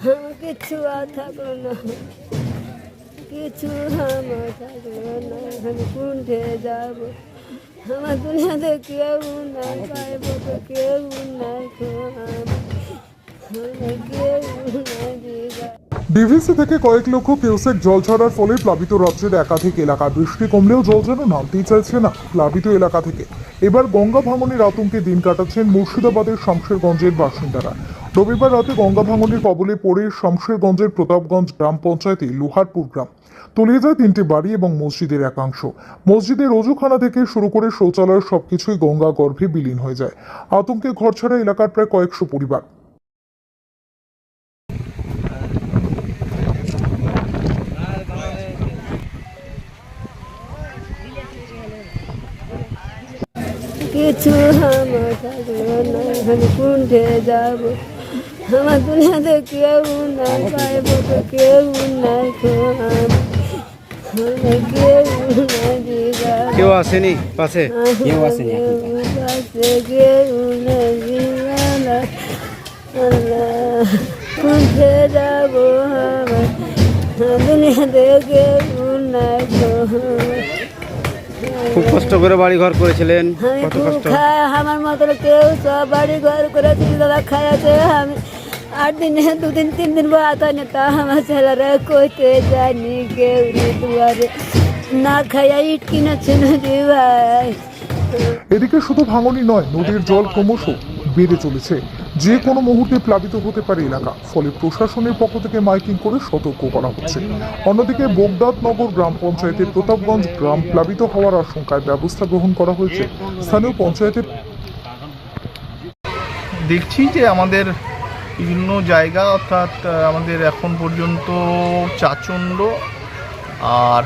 আমার কিছু থাকল না। কিছু আমার থাকল না। আমি যাব। আমার দুনিয়াতে কেউ পাইব তো কেউ ডিভিসি থেকে কয়েক লক্ষ কিউসেক জল ছাড়ার ফলে প্লাবিত রাজ্যের একাধিক এলাকা বৃষ্টি কমলেও জল যেন নামতেই চাইছে না প্লাবিত এলাকা থেকে। এবার গঙ্গা ভাঙনের আতঙ্কে দিন কাটাচ্ছেন মুর্শিদাবাদের শমশেরগঞ্জের বাসিন্দারা। রবিবার রাতে গঙ্গা ভাঙনের কবলে পড়ে শমশেরগঞ্জের প্রতাপগঞ্জ গ্রাম পঞ্চায়েতে লোহারপুর গ্রাম। তলিয়ে যায় তিনটি বাড়ি এবং মসজিদের একাংশ। মসজিদের অজুখানা থেকে শুরু করে শৌচালয় সবকিছুই গঙ্গা গর্ভে বিলীন হয়ে যায়। আতঙ্কে ঘরছাড়া এলাকার প্রায় কয়েকশো পরিবার। কিছু আমার থাকল না যাব? আমার দুনিয়াতে কেউ নাই পাইব তো কেউ নাই কেউ নাই দিবা কেউ আসেনি পাশে? কেউ আসেনি পাশে। কেউ নাই আল্লাহ যাব আমার। দুনিয়াতে কেউ নাই খুব কষ্ট করে বাড়ি ঘর করেছিলেন আমি কত কষ্ট। আমার মতন কেউ সব বাড়ি ঘর করে দিল দাদা খাইয়াছে আমি আট দিনে দুদিন তিন দিন বাদ হয়নি তা আমার ছেলেরা কইতে জানি কেউ রে দুয়ারে না খাইয়া ইট কিনেছে নদী ভাই এদিকে শুধু ভাঙনই নয় নদীর জল ক্রমশ বেড়ে চলেছে। যে কোনো মুহূর্তে প্লাবিত হতে পারে এলাকা ফলে প্রশাসনের পক্ষ থেকে মাইকিং করে সতর্ক করা হচ্ছে। অন্যদিকে বোগদাদনগর গ্রাম পঞ্চায়েতের প্রতাপগঞ্জ গ্রাম প্লাবিত হওয়ার আশঙ্কায় ব্যবস্থা গ্রহণ করা হয়েছে। স্থানীয় পঞ্চায়েতের দেখছি যে আমাদের বিভিন্ন জায়গা, অর্থাৎ আমাদের এখন পর্যন্ত চাচণ্ড আর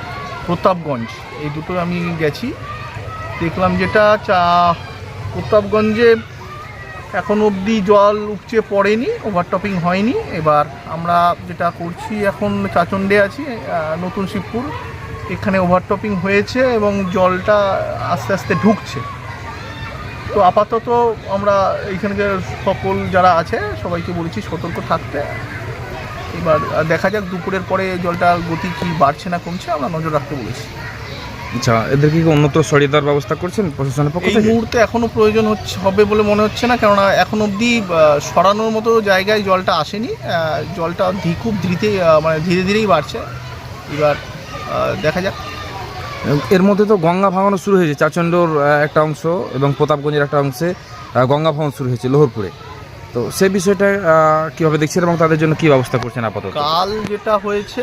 প্রতাপগঞ্জ, এই দুটো আমি গেছি। দেখলাম যেটা, চা, প্রতাপগঞ্জে এখন অবধি জল উপচে পড়েনি ওভারটপিং হয়নি। এবার আমরা যেটা করছি, এখন চাচণ্ডে আছি নতুন শিবপুর। এখানে ওভারটপিং হয়েছে এবং জলটা আস্তে আস্তে ঢুকছে। তো আপাতত আমরা এইখানকার সকল যারা আছে সবাইকে বলেছি সতর্ক থাকতে। এবার দেখা যাক দুপুরের পরে জলটা গতি কি বাড়ছে না কমছে আমরা নজর রাখতে বলেছি। আচ্ছা এদেরকে কি অন্যত্র সরিয়ে দেওয়ার ব্যবস্থা করছেন প্রশাসনের পক্ষ এই মুহূর্তে এখনও প্রয়োজন হচ্ছে হবে বলে মনে হচ্ছে না কেননা এখন অবধি সরানোর মতো জায়গায় জলটা আসেনি। জলটা খুব ধীরে মানে ধীরে ধীরেই বাড়ছে। এবার দেখা যাক। এর মধ্যে তো গঙ্গা ভাঙানো শুরু হয়েছে চাচণ্ডর একটা অংশ এবং প্রতাপগঞ্জের একটা অংশে গঙ্গা ভাঙন শুরু হয়েছে লোহরপুরে। তো সেই বিষয়টা কীভাবে দেখছেন এবং তাদের জন্য কি ব্যবস্থা করছেন আপাতত? কাল যেটা হয়েছে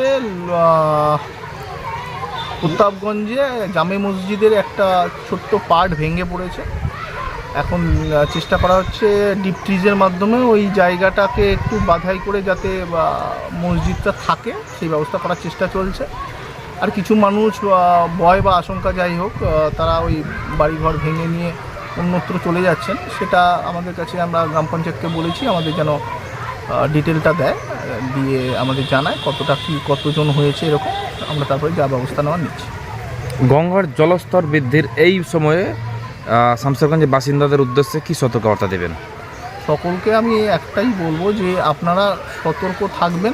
প্রতাপগঞ্জে জামে মসজিদের একটা ছোট্ট পার্ট ভেঙে পড়েছে। এখন চেষ্টা করা হচ্ছে ডিপ ট্রিজের মাধ্যমে ওই জায়গাটাকে একটু বাধাই করে যাতে মসজিদটা থাকে, সেই ব্যবস্থা করার চেষ্টা চলছে। আর কিছু মানুষ ভয় বা আশঙ্কা যাই হোক তারা ওই বাড়িঘর ভেঙে নিয়ে অন্যত্র চলে যাচ্ছেন। সেটা আমাদের কাছে আমরা গ্রাম পঞ্চায়েতকে বলেছি আমাদের যেন ডিটেলটা দেয় দিয়ে আমাদের জানায় কতটা কী কতজন হয়েছে এরকম। আমরা তারপরে যা ব্যবস্থা নেওয়া নিচ্ছি। গঙ্গার জলস্তর বৃদ্ধির এই সময়ে শামসেরগঞ্জের বাসিন্দাদের উদ্দেশ্যে কি সতর্কবার্তা দেবেন? সকলকে আমি একটাই বলব যে আপনারা সতর্ক থাকবেন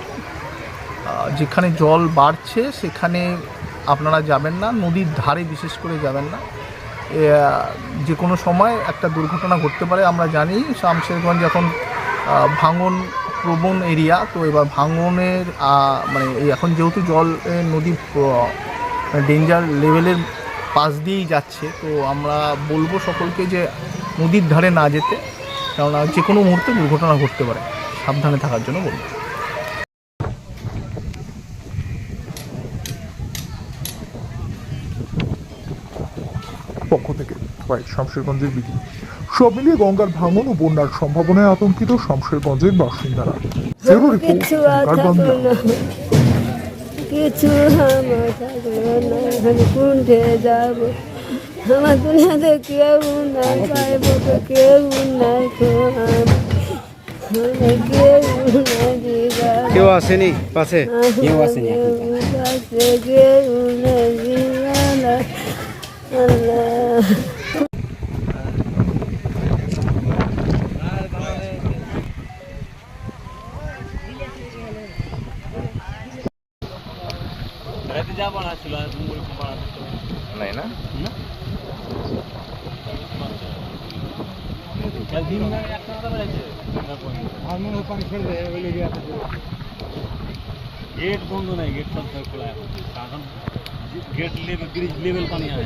যেখানে জল বাড়ছে, সেখানে আপনারা যাবেন না, নদীর ধারে বিশেষ করে যাবেন না। যে কোনো সময় একটা দুর্ঘটনা ঘটতে পারে, আমরা জানি, শামশেরগঞ্জ এখন ভাঙন প্রবণ এরিয়া, তো এবার ভাঙনের মানে এখন যেহেতু জল নদী ডেঞ্জার লেভেলের পাশ দিয়েই যাচ্ছে, তো আমরা বলব সকলকে যে নদীর ধারে না যেতে, কেননা যে কোনো মুহূর্তে দুর্ঘটনা ঘটতে পারে। সাবধানে থাকার জন্য বলব পক্ষ কয়েক শামশেরগঞ্জের বিধি সব মিলিয়ে গঙ্গার ভাঙন ও বন্যার সম্ভাবনায় আতঙ্কিত শামশেরগঞ্জের বাসিন্দারা। কিছু আমার থাকল না আমি কুণ্ঠে যাব? আমার দুনিয়াতে কেউ নাই পাইব তো কেউ নাই আসেনি পাশে? কেউ আসেনি পাশে। কেউ নাই আল্লাহ। রাতে যা বাড়া ছিল আর ওরকম বাড়া তো নাই না না কাল দিন না একটা কথা বেড়েছে আর মনে হয় পানি ছেড়ে দেয় ওই লেগে আছে গেট বন্ধ নাই গেট সব খোলা এখন এখন গেট লেভেল ব্রিজ লেভেল পানি আছে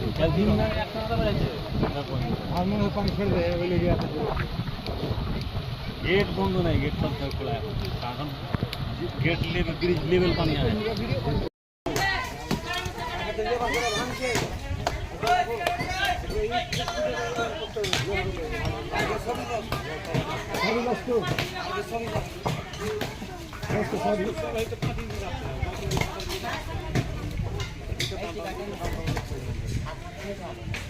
বাড়া ছিল আর ওরকম বাড়া তো নাই না না কাল দিন না একটা কথা বেড়েছে Thank you.